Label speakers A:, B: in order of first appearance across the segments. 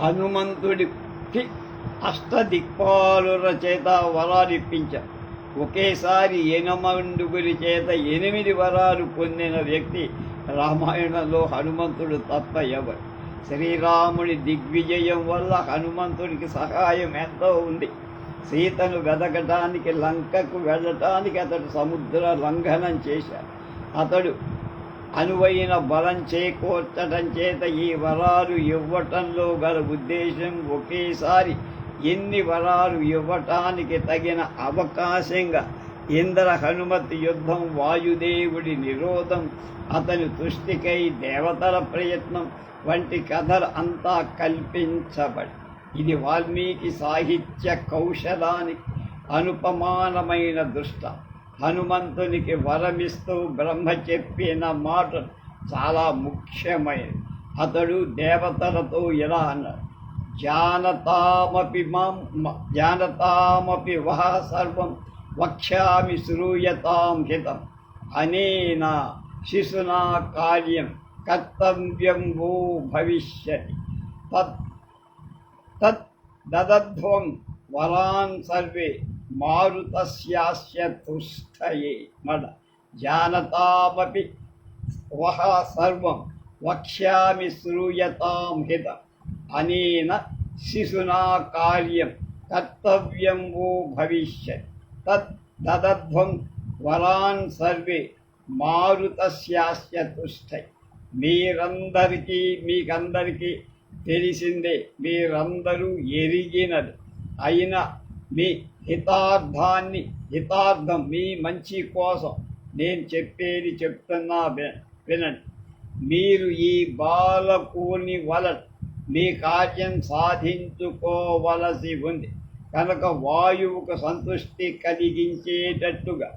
A: హనుమంతుడికి అష్టదిక్పాలు చేత వరాలిప్పించారు ఒకేసారి ఎనమండుగురి చేత ఎనిమిది వరాలు పొందిన వ్యక్తి రామాయణంలో హనుమంతుడు తప్ప ఎవరు. శ్రీరాముడి దిగ్విజయం వల్ల హనుమంతుడికి సహాయం ఎంతో ఉంది. సీతను వెదకటానికి లంకకు వెళ్ళటానికి అతడు సముద్ర లంఘనం చేశాడు. అతడు అనువైన బలం చేకూర్చడం చేత ఈ వరాలు ఇవ్వటంలో గల ఉద్దేశం ఒకేసారి ఎన్ని వరాలు ఇవ్వటానికి తగిన అవకాశంగా ఇంద్ర హనుమతి యుద్ధం వాయుదేవుడి నిరోధం అతని తుష్టికై దేవతల ప్రయత్నం వంటి కథలు అంతా కల్పించబడి ఇది వాల్మీకి సాహిత్య కౌశలానికి అనుపమానమైన దృష్ట. హనుమంతునికి వరమిస్తూ బ్రహ్మ చెప్పిన మాట చాలా ముఖ్యమైనది అతడు దేవతలతో ఇలా అన్నాడు. జానతామపి మాం జానతామపి వహ సర్వం వక్ష్యామి శ్రూయతాం హితం. అనేన శిశునా కార్యం కర్తవ్యం వో భవిష్యతి. తత్ తత్ దదధ్వం వరాన్ సర్వే మారుతస్యాస్య తుష్టయే మడ జానతామపి వహ సర్వం వక్ష్యామి శ్రూయతాం హిత అనేన శిశునా కార్యం కర్తవ్యం వో భవిష్యత్ తత్ దదధ్వం వరాన్ సర్వే మారుతస్యాస్య తుష్టై మీరందరికీ మీకందరికీ తెలిసిందే మీరందరూ ఎరిగినది అయిన మీ హితార్థాన్ని హితార్థం మీ మంచి కోసం నేను చెప్పేది చెప్తున్నా వినండి. మీరు ఈ బాలకుని వలన మీ కార్యం సాధించుకోవలసి ఉంది. కనుక వాయువుకు సంతృష్టి కలిగించేటట్టుగా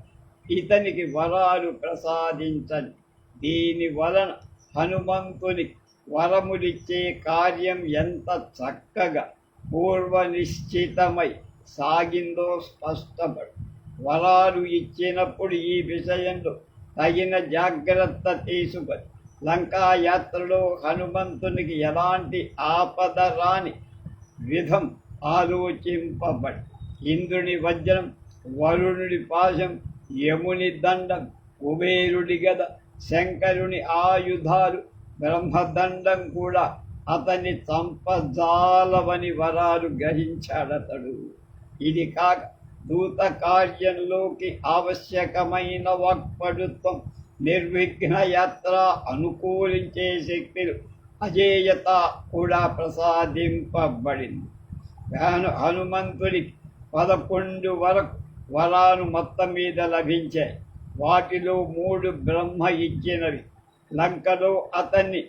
A: ఇతనికి వరాలు ప్రసాదించండి. దీని వలన హనుమంతుని వరములిచ్చే కార్యం ఎంత చక్కగా పూర్వనిశ్చితమై సాగిందో స్పష్టపడు. వరాలు ఇచ్చినప్పుడు ఈ విషయంలో తగిన జాగ్రత్త తీసుకొని లంకా యాత్రలో హనుమంతునికి ఎలాంటి ఆపద రాని విధం ఆలోచింపబడి ఇంద్రుని వజ్రం వరుణుడి పాశం యముని దండం కుబేరుడి గద శంకరుని ఆయుధాలు బ్రహ్మదండం కూడా అతన్ని చంపజాలవని వరాలు గ్రహించాడతడు. ఇది కాక దూత కార్యంలోకి ఆవశ్యకమైన వాక్పడుత్వం నిర్విఘ్న యాత్ర అనుకూలించే శక్తులు అజేయత కూడా ప్రసాదింపబడింది. హను హనుమంతుడికి పదకొండు వరకు వరాలు మొత్తం మీద లభించాయి వాటిలో మూడు బ్రహ్మ ఇచ్చినవి. లంకలో అతన్ని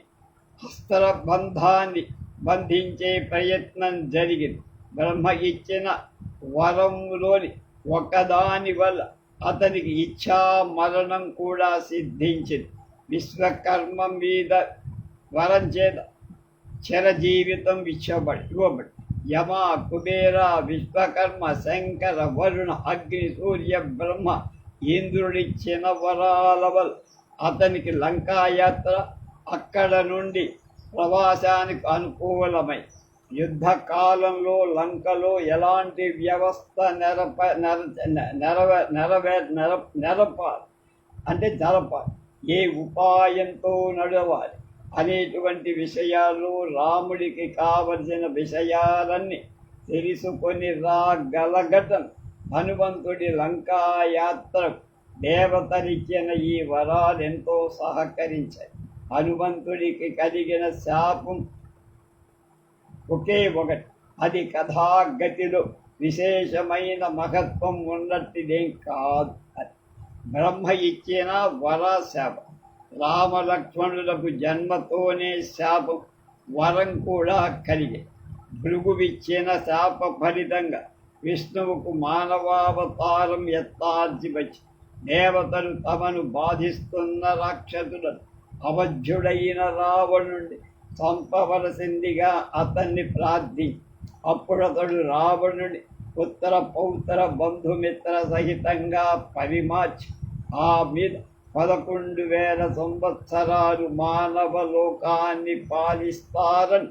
A: హస్తబంధాన్ని బంధించే ప్రయత్నం జరిగింది. బ్రహ్మ ఇచ్చిన వరంలోని ఒకదాని వల్ల అతనికి ఇచ్ఛా మరణం కూడా సిద్ధించింది. విశ్వకర్మ మీద వరం చేత చిరజీవితం ఇచ్చబడి ఇవ్వబడి. యమ కుబేర విశ్వకర్మ శంకర వరుణ అగ్ని సూర్య బ్రహ్మ ఇంద్రుడిచ్చిన వరాల వల్ల అతనికి లంకాయాత్ర అక్కడ నుండి ప్రవాసానికి అనుకూలమై యుద్ధకాలంలో లంకలో ఎలాంటి వ్యవస్థ నెరప నెర నెరవే నెరవే నెర నెరపాలి? అంటే జరపాలి. ఏ ఉపాయంతో నడవాలి? అనేటువంటి విషయాలు రాముడికి కావలసిన విషయాలన్నీ తెలుసుకొని రాగలగటం. హనుమంతుడి లంకా యాత్ర దేవతరిచ్చిన ఈ వరాలు ఎంతో సహకరించాయి. హనుమంతుడికి కలిగిన శాపం ఒకే ఒకటి. అది కథాగతిలో విశేషమైన మహత్వం ఉన్నట్టుదేం కాదు అది. బ్రహ్మ ఇచ్చిన వర శాపం. రామలక్ష్మణులకు జన్మతోనే శాపం. వరం కూడా కలిగే. భృగువిచ్చిన శాప ఫలితంగా విష్ణువుకు మానవావతారం ఎత్తాల్సి వచ్చి దేవతలు తమను బాధిస్తున్న రాక్షసులను. అవధ్యుడైన రావణుండి చంపవలసిందిగా అతన్ని ప్రార్థి. అప్పుడతడు రావణుడి ఉత్తర పౌత్తర బంధుమిత్ర సహితంగా పరిమాచ్ ఆ మీద పదకొండు వేల సంవత్సరాలు మానవ లోకాన్ని పాలిస్తారని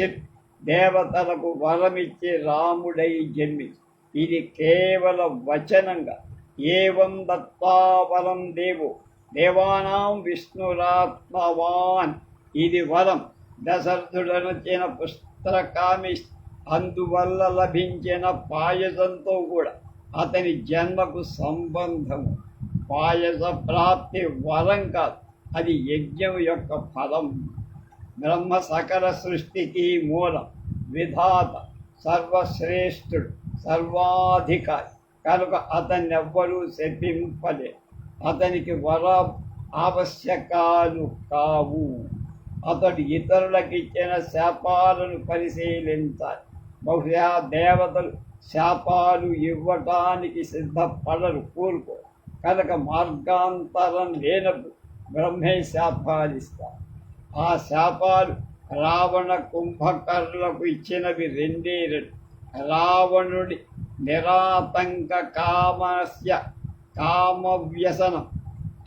A: చెప్పి దేవతలకు వరమిచ్చే రాముడై జన్మి. ఇది కేవల వచనంగా. ఏవం దత్తావరం దేవు. దేవానాం విష్ణురాత్మవాన్. ఇది వరం. దశరథుడనొచ్చిన పుస్తకామి అందువల్ల లభించిన పాయసంతో కూడా అతని జన్మకు సంబంధము. పాయస ప్రాప్తి వరం కాదు అది యజ్ఞం యొక్క ఫలం. బ్రహ్మ సకల సృష్టికి మూలం విధాత సర్వశ్రేష్ఠుడు సర్వాధికారి. కనుక అతన్ని ఎవ్వరూ శపింపలే అతనికి వర ఆవశ్యకాలు కావు. అతడు ఇతరులకు ఇచ్చిన శాపాలను పరిశీలించాలి. బహుశా దేవతలు శాపాలు ఇవ్వటానికి సిద్ధపడరు కోరుకో. కనుక మార్గాంతరం లేనప్పుడు బ్రహ్మే శాపాలిస్తారు ఆ శాపాలు రావణ కుంభకర్లకు ఇచ్చినవి రెండే రెండు. రావణుడి నిరాతంక కామస్య కామవ్యసనం.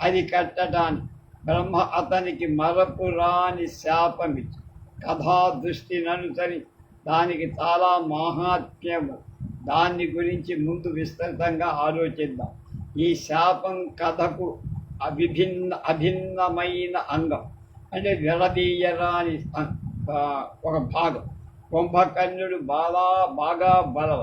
A: అది కట్టడానికి బ్రహ్మ అతనికి మరపు రాని శాపమిచ్చు కథా దృష్టిని అనుసరి దానికి చాలా మహాత్మ్యము. దాన్ని గురించి ముందు విస్తృతంగా ఆలోచిద్దాం. ఈ శాపం కథకు విభిన్న అభిన్నమైన అంగం అంటే విడదీయరాని ఒక భాగం. కుంభకర్ణుడు బాగా బాగా బలవ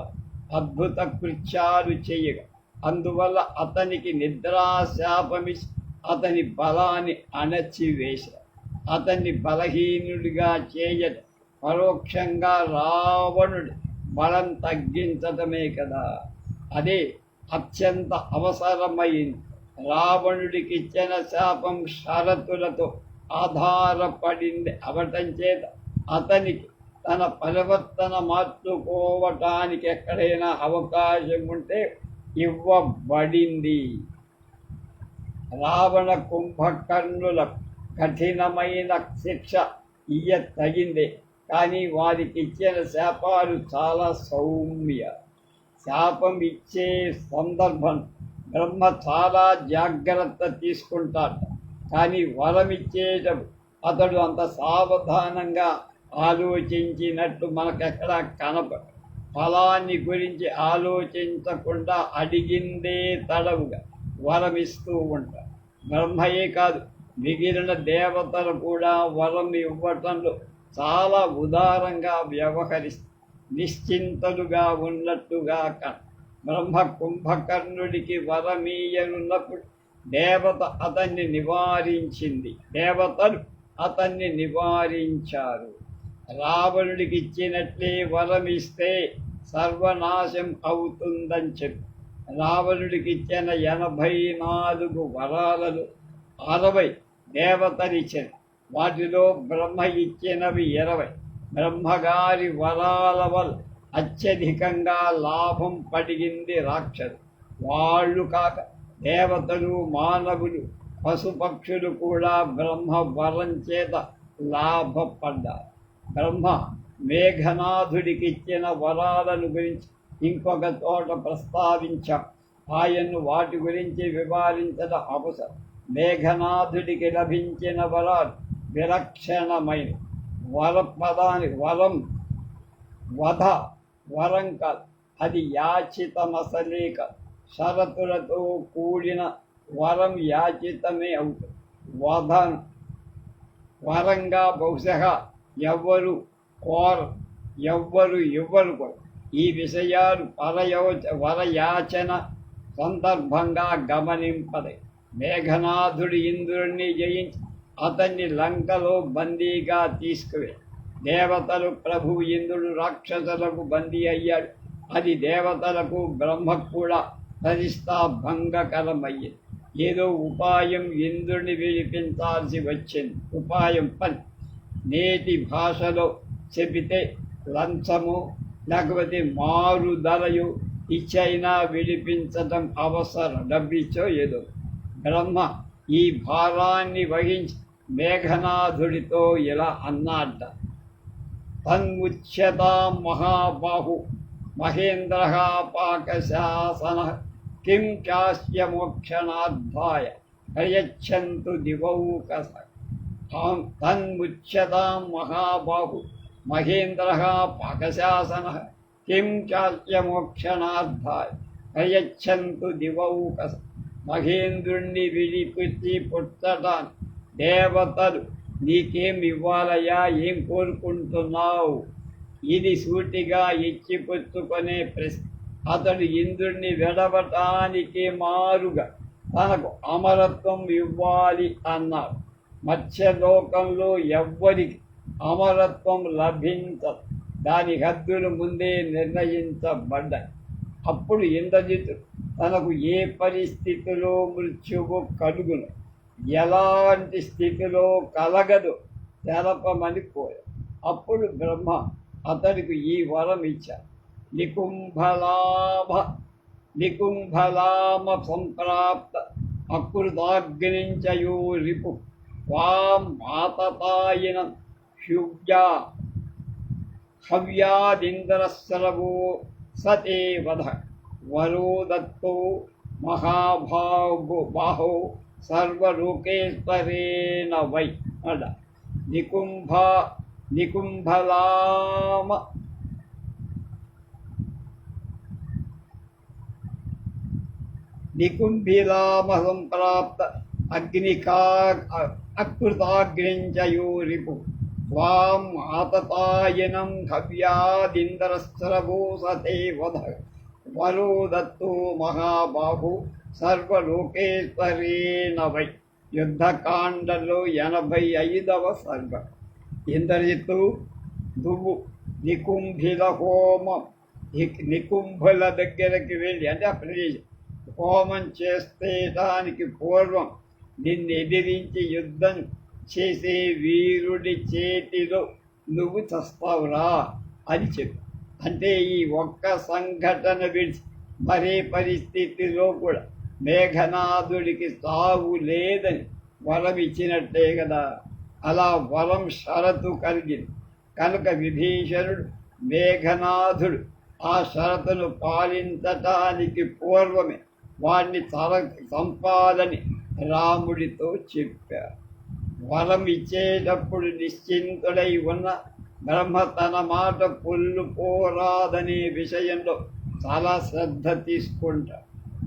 A: అద్భుత కృత్యాలు చేయగా అందువల్ల అతనికి నిద్రాశాపమిచ్చి అతని బలాన్ని అణచివేశారు అతన్ని బలహీనుడిగా చేయడం పరోక్షంగా రావణుడి బలం తగ్గించటమే కదా. అదే అత్యంత అవసరమైంది రావణుడికి ఇచ్చిన శాపం షరతులతో ఆధారపడింది అవటం చేత అతనికి తన పరివర్తన మార్చుకోవటానికి ఎక్కడైనా అవకాశం ఉంటే ఇవ్వబడింది. రావణ కుంభకర్ణుల కఠినమైన శిక్ష ఇయ్య తగిందే కానీ వారికి ఇచ్చిన శాపాలు చాలా సౌమ్య. శాపం ఇచ్చే సందర్భం బ్రహ్మ చాలా జాగ్రత్త తీసుకుంటాడు. కానీ వరం ఇచ్చేటప్పుడు అతడు అంత సావధానంగా ఆలోచించినట్టు మనకెక్కడ కనప ఫలాన్ని గురించి ఆలోచించకుండా అడిగిందే తడవుగా. వరమిస్తూ ఉంటాడు బ్రహ్మయే కాదు మిగిలిన దేవతలు కూడా వరం ఇవ్వటంలో చాలా ఉదారంగా వ్యవహరిస్తారు నిశ్చింతలుగా ఉన్నట్టుగా బ్రహ్మ కుంభకర్ణుడికి వరమీయనున్నప్పుడు దేవత అతన్ని నివారించింది. దేవతలు అతన్ని నివారించారు. రావణుడికి ఇచ్చినట్లే వరమిస్తే సర్వనాశం అవుతుందని చెప్పి రావణుడికి ఇచ్చిన ఎనభై నాలుగు వరాలలు అరవై దేవతనిచ్చిన. వాటిలో బ్రహ్మ ఇచ్చినవి ఇరవై. బ్రహ్మగారి వరాల వల్ల అత్యధికంగా లాభం పడిగింది రాక్షసు. వాళ్ళు కాక దేవతలు మానవులు పశుపక్షులు కూడా బ్రహ్మ వరం చేత లాభపడ్డారు. బ్రహ్మ మేఘనాథుడికిచ్చిన వరాలను గురించి ఇంకొక చోట ప్రస్తావించాం. ఆయన్ను వాటి గురించి వివరించడం అవసరం. మేఘనాథుడికి లభించిన వరాలు విలక్షణమైన వర పదాని వరం వధ వరం కాదు. అది యాచితమసలేక షరతులతో కూడిన వరం యాచితమే అవుతుంది. వధ వరంగా బహుశా ఎవ్వరు కోర ఎవ్వరు ఇవ్వరు కూడా. ఈ విషయాలు పరయోచ వరయాచన సందర్భంగా గమనింపదే. మేఘనాథుడు ఇంద్రుణ్ణి జయించి అతన్ని లంకలో బందీగా తీసుకువే దేవతలు ప్రభు ఇంద్రుడు రాక్షసులకు బందీ అయ్యాడు. అది దేవతలకు బ్రహ్మకు కూడా ప్రతిష్టాభంగకరమయ్యింది ఏదో ఉపాయం ఇంద్రుని విడిపించాల్సి వచ్చింది. ఉపాయం పని. నేటి భాషలో చెబితే లంచము లేకపోతే మారుదలయు ఇచ్చైనా విడిపించటం అవసరం. డబ్బిచ్చో ఏదో. బ్రహ్మ ఈ భారాన్ని వహించి మేఘనాథుడితో ఇలా అన్నాట తన్ముచ్యత మహాబాహు మహేంద్ర పాకశాసన కిం చాస్య మోక్షణార్థాయ ప్రయచ్చంతు దివౌకస తన్ముచ్యత మహాబాహు మహేంద్ర పాకశాసనः. కిం చాల్య మోక్షణార్థాయ ప్రయచ్చంతు మహేంద్రుణ్ణి విడిపించి పుట్టటాన్ని దేవతలు నీకేం ఇవ్వాలయ్యా ఏం కోరుకుంటున్నావు? ఇది సూటిగా ఇచ్చిపుచ్చుకునే ప్రశ్న. అతడు ఇంద్రుణ్ణి వెడవటానికి మారుగా. తనకు అమరత్వం ఇవ్వాలి అన్నారు మత్స్యలోకంలో ఎవ్వరికి అమరత్వం లభించ దాని హద్దులు ముందే నిర్ణయించబడ్డాయి అప్పుడు ఇంద్రజిత్ తనకు ఏ పరిస్థితిలో మృత్యువు కలుగును? ఎలాంటి స్థితిలో కలగదు? తెలపమని కోరాడు. అప్పుడు బ్రహ్మ అతడికి ఈ వరం ఇచ్చారు నికుంభలాభ నికుంభలామ సంప్రాప్త అకృతాగ్నించయో రిపు వాం మాతతాయిన శుభ్యా హవ్యాదింద్రస్రవో సతే వధ వరో దత్తో మహాభాగు బాహో సర్వలోకేశ్వరేణ వై అడ నికుంభ నికుంభలామ నికుంభిలామ సంప్రాప్త అగ్నికా అకృతాగ్నించయో రిపు త్వాం ఆతతాయనం హవ్యాదింద్రస్రవో సతే వధ వరో దత్తో మహాబాహు సర్వలోకేశ్వరేణ యుద్ధకాండలో ఎనభై ఐదవ సర్వ ఇంద్రజిత్తు నువ్వు నికుంభిల హోమం ని- నికుంభుల దగ్గరికి వెళ్ళి అంటే అప్పుడు హోమం చేస్తే దానికి పూర్వం నిన్ను ఎదిరించి యుద్ధం చేసే వీరుడి చేతిలో నువ్వు చస్తావురా అని చెప్పు. అంటే ఈ ఒక్క సంఘటన విడిచి మరే పరిస్థితిలో కూడా మేఘనాథుడికి సాగు లేదని వరం ఇచ్చినట్టే కదా. అలా వరం షరతు కలిగింది. కనుక విభీషణుడు మేఘనాథుడు ఆ షరతును పాలించటానికి పూర్వమే వాణ్ణి తల చంపాలని రాముడితో చెప్పారు. వరం ఇచ్చేటప్పుడు నిశ్చింతుడై ఉన్న బ్రహ్మ తన మాట పొల్లు పోరాదనే విషయంలో చాలా శ్రద్ధ తీసుకుంటా.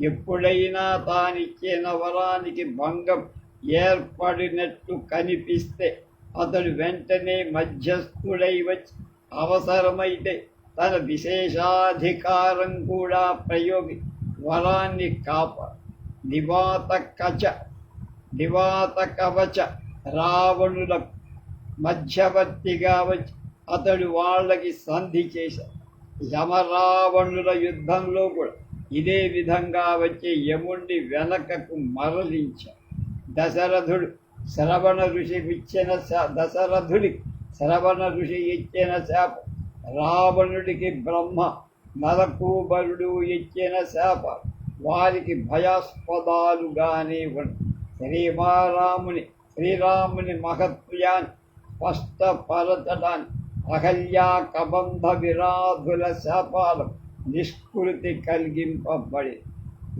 A: ఎప్పుడైనా తానిచ్చిన వరానికి భంగం ఏర్పడినట్టు కనిపిస్తే అతడు వెంటనే మధ్యస్థుడై వచ్చి అవసరమైతే తన విశేషాధికారం కూడా ప్రయోగి వరాన్ని కాప. నివాత కచ నివాత కవచ రావణులకు మధ్యవర్తిగా వచ్చి అతడు వాళ్ళకి సంధి చేశాడు యమరావణుల యుద్ధంలో కూడా ఇదే విధంగా వచ్చే యముణ్ణి వెనకకు మరలించాడు దశరథుడు శ్రవణ ఋషి ఇచ్చిన శా- దశరథుడికి శ్రవణ ఋషి ఇచ్చిన శాపం రావణుడికి బ్రహ్మ నలకూబరుడు ఇచ్చిన శాప వారికి భయాస్పదాలుగానే ఉన్నాయి. శ్రీమారాముని శ్రీరాముని మహత్యాన్ని స్పష్టపరచడానికి అహల్యా కబంధ విరాధుల శాపాలు నిష్కృతి కలిగింపబడి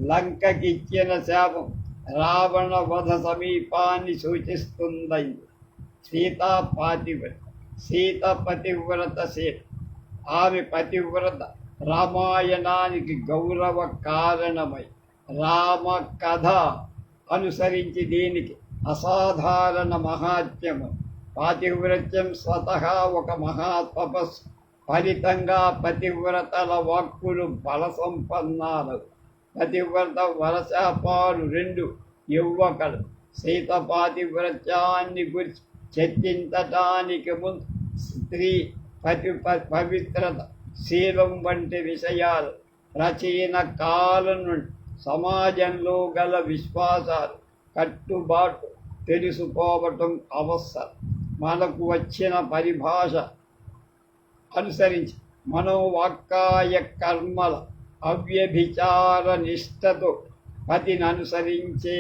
A: లంకకిచ్చిన శాపం రావణ వధ సమీపాన్ని సూచిస్తుందయ్యి. సీతా పాతివ్రత సీత పతివ్రత సీత. ఆమె పతివ్రత రామాయణానికి గౌరవ కారణమై రామ కథ అనుసరించి దీనికి అసాధారణ మహాత్మ్యము. పాతివ్రత్యం స్వతహా ఒక మహాతపస్ ఫలితంగా పతివ్రతల వాక్కులు బల సంపన్నాలు పతివ్రత వరసపాలు రెండు ఇవ్వకలు సీత పాతివ్రత్యాన్ని గురించి చర్చించటానికి ముందు స్త్రీ పతి ప- పవిత్రత శీలం వంటి విషయాలు ప్రాచీన కాలం నుండి సమాజంలో గల విశ్వాసాలు కట్టుబాటు తెలుసుకోవటం అవసరం. మనకు వచ్చిన పరిభాష అనుసరించి మనోవాక్కాయ కర్మల అవ్యభిచార నిష్టతో పతిని అనుసరించే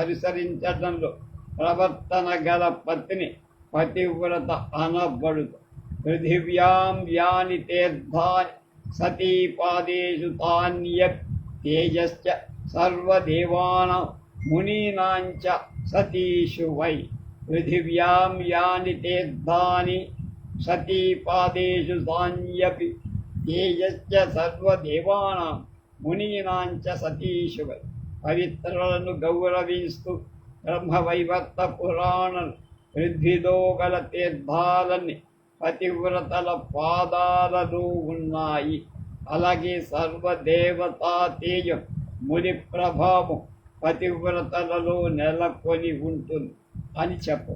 A: అనుసరించడంలో ప్రవర్తన గల పతిని పతివ్రత అనబడుతు. పృథివ్యాం యాని తీర్థాని సతీపాదేషు తాన్య తేజశ్చ సర్వదేవానాం మునీనాంచ సతీషు వై పృథివ్యాం యాని తీర్థాని సతీపాదేషు సాన్యపి తేజశ్చ సర్వదేవానాం మునీనాంచ సతీషు వై పవిత్రులను గౌరవిస్తూ బ్రహ్మవైవర్త పురాణ పృథ్వీలో తీర్థాలని తీర్థాలన్నీ పతివ్రతల పాదాలను ఉన్నాయి. అలాగే సర్వదేవతా తేజం ముని ప్రభావం పతివ్రతలలో నెలకొని ఉంటుంది అని చెప్పు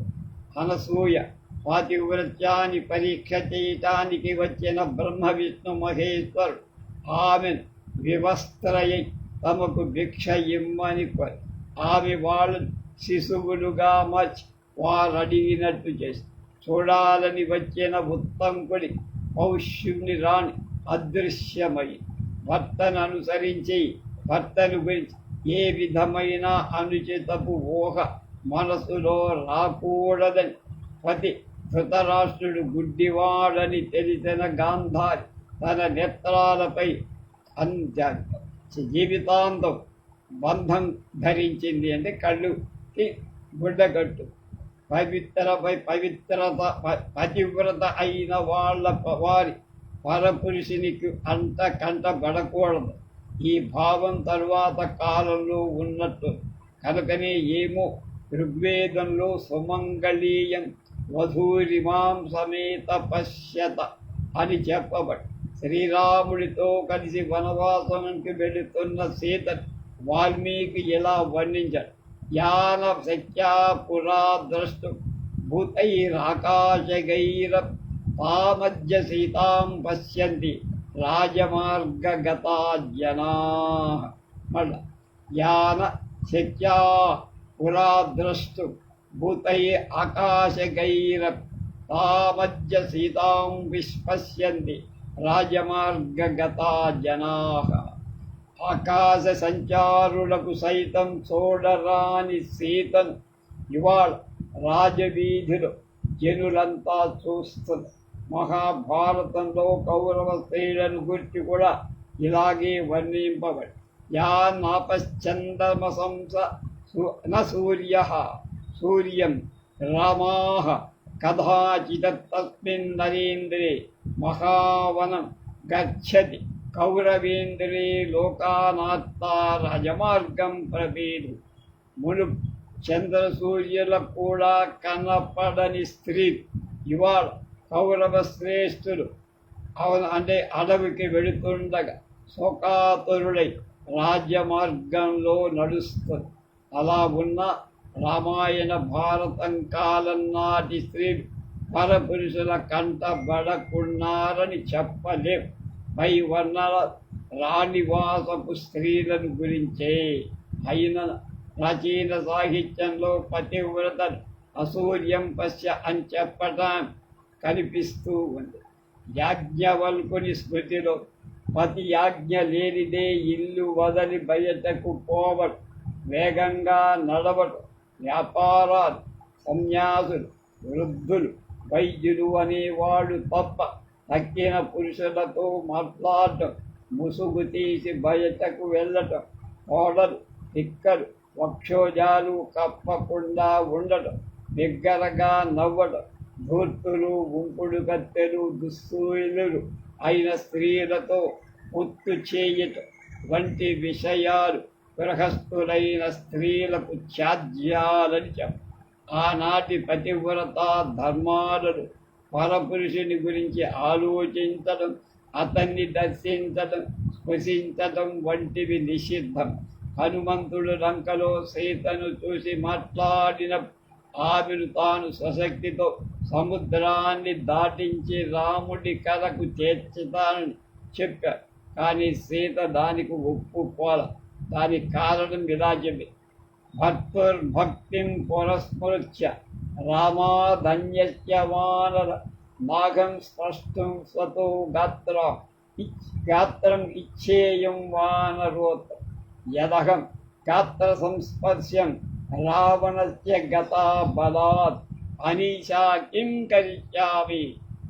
A: అనసూయ పాతివ్రత్యాన్ని పరీక్ష చేయటానికి వచ్చిన బ్రహ్మ విష్ణు మహేశ్వరుడు ఆమెను వివస్త్రయ తమకు భిక్ష ఇమ్మని ఆమె వాళ్ళు శిశువులుగా మార్చి వారు అడిగినట్టు చేసి చూడాలని వచ్చిన ఉత్తంకుడి పౌష్యుని రాణి అదృశ్యమై భర్తను అనుసరించి భర్తను గురించి ఏ విధమైన అనుచితపు ఊహ మనసులో రాకూడదని పతి ధృతరాష్ట్రుడు గుడ్డివాడని తెలిసిన గాంధారి తన నేత్రాలపై అంత జీవితాంతం బంధం ధరించింది అంటే కళ్ళుకి గుడ్డగట్టు. పవిత్రపై పవిత్రత ప- పతివ్రత అయిన వాళ్ళ వారి పరపురుషునికి అంట కంటబడకూడదు ఈ భావం తరువాత కాలంలో ఉన్నట్టు. కనుకనే ఏమో ఋగ్వేదంలో సుమంగళీయం వధూరిమాం సమేత పశ్యత అని చెప్పబడి శ్రీరాముడితో కలిసి వనవాసంకి వెళుతున్న సీత వాల్మీకి ఇలా వర్ణించాడు. యాన శక్యా పురా ద్రష్టు భూతైరాకాశగైర తామధ్య సీతాం పశ్యంతి. రాజమార్గగతా జనా మళ్ళ యాన శక్యా పురాద్రష్టు భూతై ఆకాశగైర తామజ్య సీతాం విశ్పశ్యంతి రాజమార్గగతా జనా ఆకాశ సంచారులకు సైతం చూడరాని సీతను ఇవాళ రాజవీధిలో జనులంతా చూస్తున్నారు. మహాభారతంలో కౌరవ స్త్రీలను గురించి కూడా ఇలాగే వర్ణింపబడి యా నాపశ్చందమసంస న సూర్య సూర్యం రామాః కదాచిదత్తస్మిన్ నరేంద్రే మహావనం గచ్చతి కౌరవేంద్రే లోకానాత్తా రజమార్గం ప్రవేదు మును చంద్ర సూర్యులకు కూడా కనపడని స్త్రీ ఇవాళ కౌరవ శ్రేష్ఠులు అవన అంటే అడవికి వెళుతుండగా శోకాతురుడై రాజ్యమార్గంలో నడుస్తుంది. అలా ఉన్న రామాయణ భారతం కాలం నాటి స్త్రీలు పరపురుషుల కంటబడకున్నారని చెప్పలేం. పై వర్ణల రాణివాసపు స్త్రీలను గురించే. అయిన ప్రాచీన సాహిత్యంలో పతివ్రత అసూర్యం పశ్య అని చెప్పటం కనిపిస్తూ ఉంది. యాజ్ఞవల్కుని స్మృతిలో పతి యాజ్ఞ లేనిదే ఇల్లు వదలి బయటకు పోవటం వేగంగా నడవటం వ్యాపారాలు సన్యాసులు వృద్ధులు వైద్యులు అనేవాళ్ళు తప్ప తక్కిన పురుషులతో మాట్లాడటం ముసుగు తీసి బయటకు వెళ్ళటం కోడలు తిక్కలు వక్షోజాలు కప్పకుండా ఉండటం దగ్గరగా నవ్వడం ధూర్తులు గుంపుడు కత్తెలు దుස්සూలులు అయిన స్త్రీలతో పొత్తు చేయటం వంటి విషయాలు గృహస్థులైన స్త్రీలకు త్యాజ్యాలని చెప్ప. ఆనాటి పతివ్రత ధర్మాలను పరపురుషుని గురించి ఆలోచించడం అతన్ని దర్శించడం స్పృశించడం వంటివి నిషిద్ధం. హనుమంతుడు లంకలో సీతను చూసి మాట్లాడిన ఆమెను తాను సశక్తితో సముద్రాన్ని దాటించి రాముడి కథకు చేర్చుతానని చెప్పారు కానీ సీత దానికి ఒప్పుకోల దానికి కారణం ఇలా చెప్పి. భక్తుర్భక్తిం పురస్మృత్య రామాధన్యస్య వానర నాగం స్పష్టం స్వతో గాత్ర గాత్రం ఇచ్చేయం వానరోత్ యదహం గాత్ర సంస్పర్శం రావణస్య గతా బలాత్ అనీషా కిం కరిష్యామి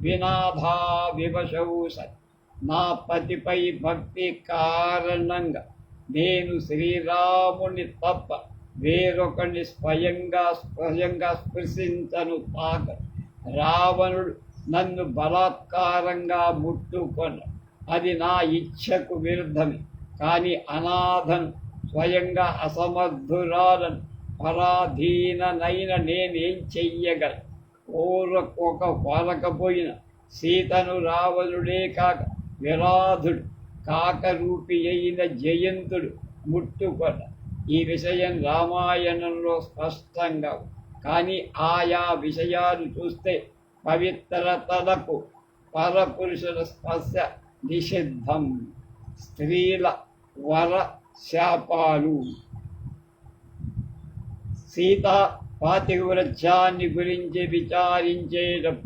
A: వినాథా వివశౌ సత్ నా పతిపై భక్తి కారణంగా నేను శ్రీరాముని తప్ప వేరొకరిని స్వయంగా స్వయంగా స్పృశించను తాక రావణుడు నన్ను బలాత్కారంగా ముట్టుకొన అది నా ఇచ్ఛకు విరుద్ధమే. కానీ అనాథను స్వయంగా అసమర్థురాలను పరాధీననైన నేనేం చెయ్యగల? కోరకొక కోరకపోయిన సీతను రావణుడే కాక విరాధుడు కాకరూపి అయిన జయంతుడు ముట్టుకొట ఈ విషయం రామాయణంలో స్పష్టంగా కానీ ఆయా విషయాలు చూస్తే పవిత్రతలకు పరపురుషుల స్పర్శ నిషిద్ధం. స్త్రీల వర శాపాలు. సీత పాతివ్రత్యాన్ని గురించి విచారించేయడం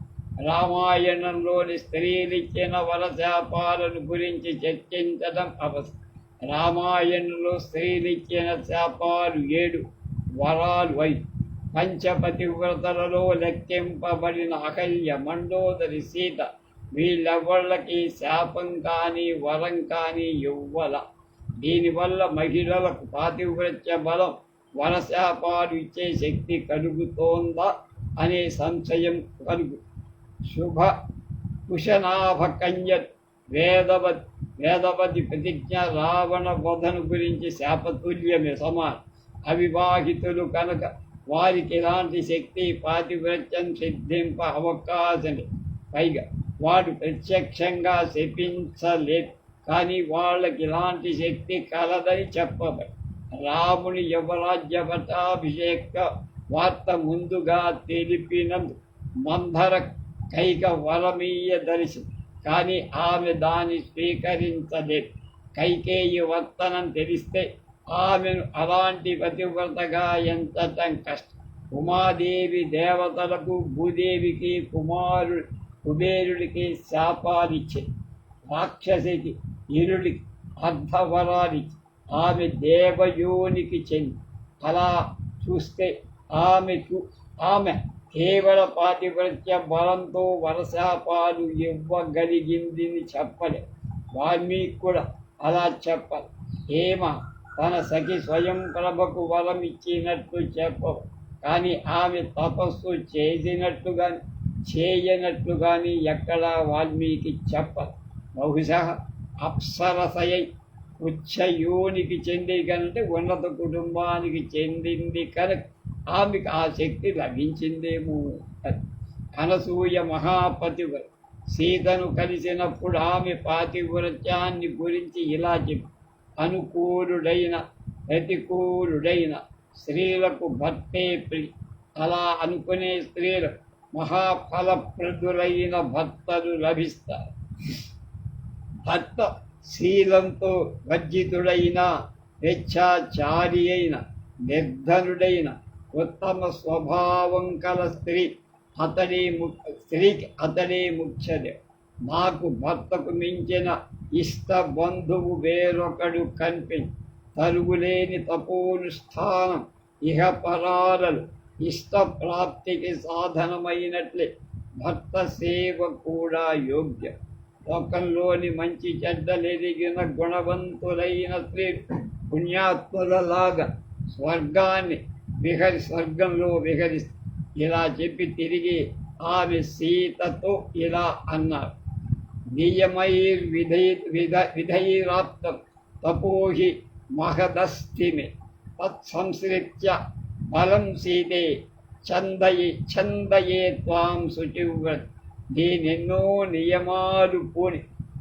A: రామాయణంలోని స్త్రీలిచ్చిన వరశాపాలను గురించి చర్చించడం అవసరం రామాయణంలో స్త్రీలిచ్చిన శాపాలు ఏడు వరాలు ఐదు. పంచపతివ్రతలలో లెక్కింపబడిన అహల్య మండోదరి సీత వీళ్ళెవ్వళ్ళకి శాపం కానీ వరం కానీ ఇవ్వల. దీనివల్ల మహిళలకు పాతివ్రత్య బలం వరశాపాలు ఇచ్చే శక్తి కలుగుతోందా అనే సంశయం కలుగు శుభ కుశనాభ కన్య వేదవతి ప్రతిజ్ఞ రావణ వధను గురించి శాపతుల్యమే సమాన్. అవివాహితులు కనుక వారికి ఎలాంటి శక్తి పాతివ్రత్యం సిద్ధింప అవకాశం పైగా వాడు ప్రత్యక్షంగా శపించలేదు కానీ వాళ్ళకి ఇలాంటి శక్తి కలదని చెప్పబడి రాముని యువరాజ్య పట్టాభిషేక వార్త ముందుగా తెలిపినందు మంధర కైక వరమీయ దర్శనం. కానీ ఆమె దాన్ని స్వీకరించలేదు. కైకేయి వర్తనం తెలిస్తే ఆమెను అలాంటి పతివ్రతగా ఎంచటం కష్టం. ఉమాదేవి దేవతలకు భూదేవికి కుమారుడు కుబేరుడికి శాపాలిచ్చే రాక్షసికి ఇరుడికి అర్ధవరాలిచ్చి ఆమె దేవయోనికి చెంది. అలా చూస్తే ఆమెకు ఆమె కేవల పాతివ్రత్య బలంతో వరసాపాలు ఇవ్వగలిగింది చెప్పలే. వాల్మీకి కూడా అలా చెప్పాలి. హేమ తన సఖి స్వయం ప్రభకు వరం ఇచ్చినట్టు చెప్పవు. కానీ ఆమె తపస్సు చేసినట్టు కానీ చేయనట్టు కానీ ఎక్కడా వాల్మీకి చెప్పదు. బహుశా అప్సరసయై ఉచ్చయోనికి చెంది కంటే ఉన్నత కుటుంబానికి చెందింది కనుక ఆమెకు ఆ శక్తి లభించిందేమో అనసూయ మహాపతివ సీతను కలిసినప్పుడు ఆమె పాతివ్రత్యాన్ని గురించి ఇలా చెప్పి. అనుకూలుడైన ప్రతికూలుడైన స్త్రీలకు భర్తే ప్రి అలా అనుకునే స్త్రీలకు మహాఫలప్రదులైన భర్తలు లభిస్తారు. భర్త శీలంతో వర్జితుడైన స్వేచ్ఛాచారి అయిన నిర్ధనుడైన ఉత్తమ స్వభావం కల స్త్రీ అతని ముఖ్య స్త్రీకి అతడే ముఖ్యదే. నాకు భర్తకు మించిన ఇష్ట బంధువు వేరొకడు కనిపించి తరుగులేని తపోనుష్ఠానం ఇహ పరారలు ఇష్ట ప్రాప్తికి సాధనమైనట్లే. భర్త సేవ కూడా యోగ్యం. లోకంలోని మంచి చెడ్డలెదిగిన గుణవంతులైన స్త్రీ పుణ్యాత్ములలాగా స్వర్గాన్ని విహరి స్వర్గంలో విహరి ఇలా చెప్పి తిరిగి ఆమె సీతతో ఇలా అన్నారు. నియమైర్విధై విధ విధైరాప్తం తపోహి మహదస్థిమి తత్సంశ్రిత్య బలం సీతే చందయే చందయే త్వాం శుచివ్రత నేనెన్నో నియమాలు పోని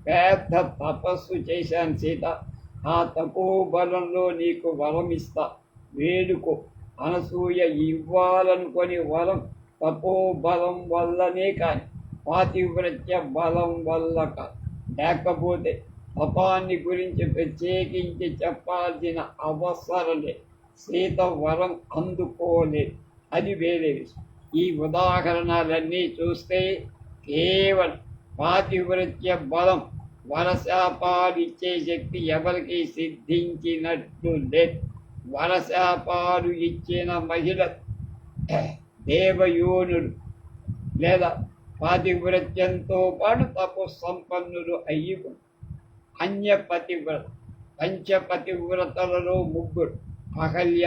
A: పెద్ద తపస్సు చేశాను సీత. ఆ తపోబలంలో నీకు వరం ఇస్తా వేడుకో. అనసూయ ఇవ్వాలనుకొని వరం తపోబలం వల్లనే కాని పాతివ్రత్య బలం వల్ల కాదు. లేకపోతే తపాన్ని గురించి ప్రత్యేకించి చెప్పాల్సిన అవసరలే సీత వరం అందుకోలేదు. అది వేరే విషయం. ఈ ఉదాహరణలన్నీ చూస్తే కేవలం పాతివృత్య బలం వరసాపాలిచ్చే శక్తి ఎవరికి సిద్ధించినట్లు లేదు వరశాపాలు ఇచ్చిన మహిళ దేవయోనుడు లేదా పాతివృత్యంతో పాటు తపు సంపన్నులు అయ్యి అన్య పతివ్రత పంచపతివ్రతలలో ముగ్గురు అహల్య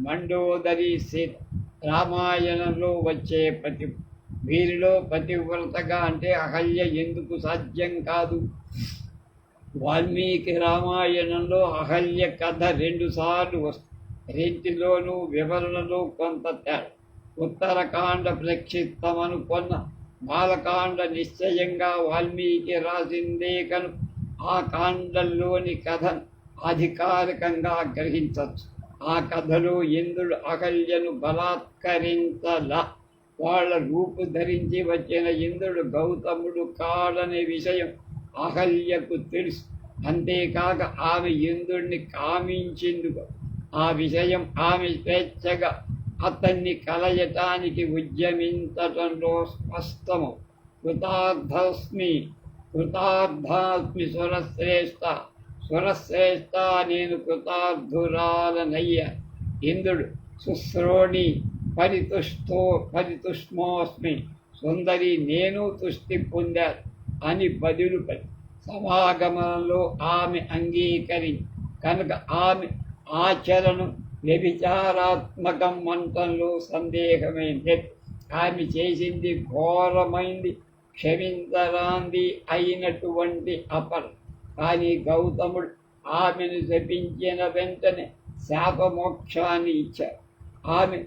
A: మండోదరి సీత రామాయణంలో వచ్చే పతి వీరిలో పతివ్రతగా అంటే అహల్య ఎందుకు సాధ్యం కాదు? వాల్మీకి రామాయణంలో అహల్య కథ రెండుసార్లు వస్తుంది రెంటిలోనూ వివరణలో కొంత తేడా ఉత్తరకాండ ప్రక్షిప్తమనుకొన్న బాలకాండ నిశ్చయంగా వాల్మీకి రాసిందే కను ఆ కాండంలోని కథను అధికారికంగా గ్రహించవచ్చు ఆ కథలో ఇంద్రుడు అహల్యను బలాత్కరించలా వాళ్ళ రూపు ధరించి వచ్చిన ఇంద్రుడు గౌతముడు కాడనే విషయం అహల్యకు తెలుసు. అంతేకాక ఆమె ఇంద్రుడిని కామించేందుకు. ఆ విషయం ఆమె స్వేచ్ఛగా అతన్ని కలయటానికి ఉద్యమించటంలో స్పష్టము. కృతార్థస్మి కృతార్థాస్మి సురశ్రేష్ఠ సురశ్రేష్ఠ నేను కృతార్థురాలనయ్య. ఇంద్రుడు శుశ్రోణి పరితుష్టో పరితుష్మోస్మి సుందరి నేను తుష్టి పొందాను అని బదులుపడి సమాగమంలో ఆమె అంగీకరి కనుక ఆమె ఆచరణ వ్యభిచారాత్మకం మంటంలో సందేహమైంది. ఆమె చేసింది ఘోరమైంది క్షమించరాంది అయినటువంటి అపర్ కానీ గౌతముడు ఆమెను శపించిన వెంటనే శాపమోక్షాన్ని ఇచ్చారు ఆమె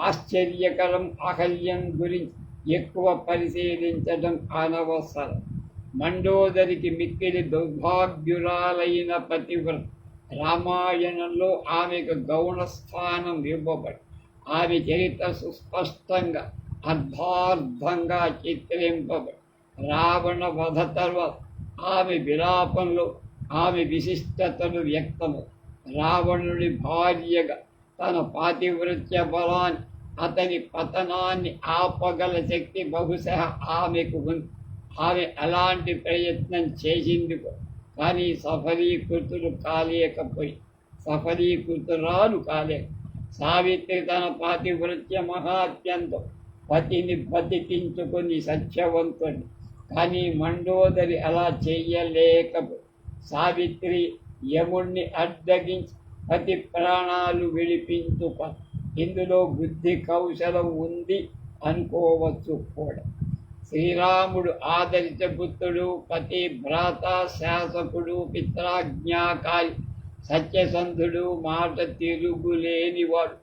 A: ఆశ్చర్యకరం అహల్యం గురించి ఎక్కువ పరిశీలించడం అనవసరం. మండోదరికి మిక్కిలి దుర్భాగ్యురాలైన పతివ్రత. రామాయణంలో ఆమెకు గౌణ స్థానం ఇవ్వబడి ఆమె చరిత్ర సుస్పష్టంగా అర్థార్థంగా చిత్రింపబడి. రావణ వధ తర్వాత ఆమె విలాపంలో ఆమె విశిష్టతను వ్యక్తము. రావణుడి భార్యగా తన పాతివృత్య బలాన్ని అతని పతనాన్ని ఆపగల శక్తి బహుశా ఆమెకు ఉంది ఆమె అలాంటి ప్రయత్నం చేసింది కానీ సఫలీకృతులు కాలేకపోయి సఫలీకృతురాలు కాలే. సావిత్రి తన పాతివృత్య మహాత్యంతో పతిని బతికించుకుని సత్యవంతుని కానీ మండోదరి అలా చెయ్యలేకపో సావిత్రి యముణ్ణి అడ్డగించి పతి ప్రాణాలు విడిపించుక ఇందులో బుద్ధి కౌశలం ఉంది అనుకోవచ్చు కూడా. శ్రీరాముడు ఆదరిత పుత్రుడు పతి భ్రాత శాసకుడు పిత్రాజ్ఞాకారి సత్యసంధుడు మాట తిరుగులేనివాడు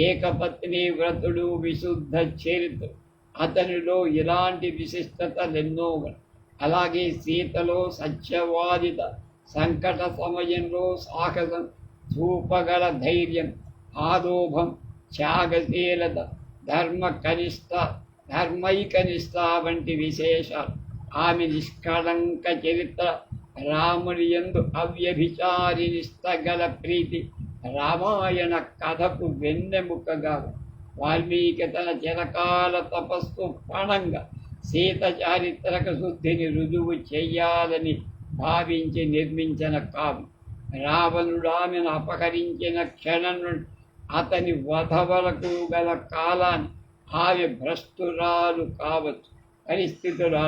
A: ఏకపత్ని వ్రతుడు విశుద్ధ చరిత్రుడు అతనిలో ఇలాంటి విశిష్టతలెన్నో అలాగే సీతలో సత్యవాదిత సంకట సమయంలో సాహసం ధూపగల ధైర్యం ఆదోభం త్యాగశీలత ధర్మ కనిష్ట ధర్మైకనిష్ట వంటి విశేషాలు. ఆమె నిష్కళంక చరిత్ర రాముని ఎందు అవ్యభిచారి నిష్టగల ప్రీతి రామాయణ కథకు వెన్నెముకగా వాల్మీకి తన చిరకాల తపస్సు పణంగా సీత చారిత్రక శుద్ధిని రుజువు చెయ్యాలని భావించి నిర్మించిన కావ్యం. రావణుడు ఆమెను అపహరించిన క్షణం నుండి అతని వధ వరకు గల కాలాన్ని ఆమె భ్రష్టురాలు కావచ్చు. పరిస్థితులు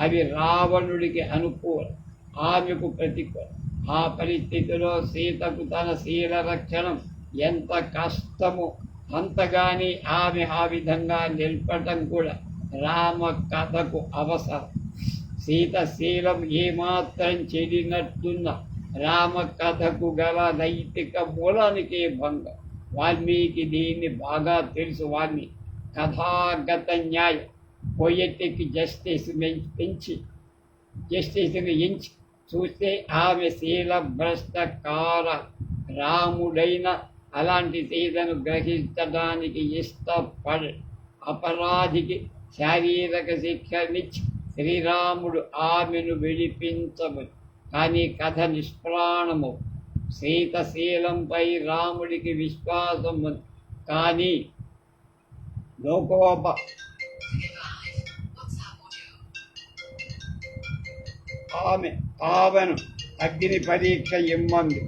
A: అవి రావణుడికి అనుకూలం. ఆమెకు ప్రతికూలం. ఆ పరిస్థితిలో సీతకు తన శీల రక్షణం ఎంత కష్టమో అంతగాని ఆమె ఆ విధంగా నిలపటం కూడా రామ కథకు అవసరం. సీత శీలం ఏమాత్రం చెడినట్టున్న రామ కథకు గల నైతిక మూలానికే భంగం వాల్మీకి దీన్ని బాగా తెలుసు వాల్మీకి కథాగత న్యాయం పొయటిక్ జస్టిస్ పెంచి జస్టిస్ని ఎంచి చూస్తే ఆమె శీల భ్రష్ట కార రాముడైన అలాంటి సీతను గ్రహించడానికి ఇష్టపడ అపరాధికి శారీరక శిక్షనిచ్చి శ్రీరాముడు ఆమెను విడిపించవచ్చు కానీ కథ నిష్ప్రాణము. సీతశీలంపై రాముడికి విశ్వాసం ఉంది కానీ లోకోప ఆమె ఆమెను అగ్ని పరీక్ష ఇమ్మంది.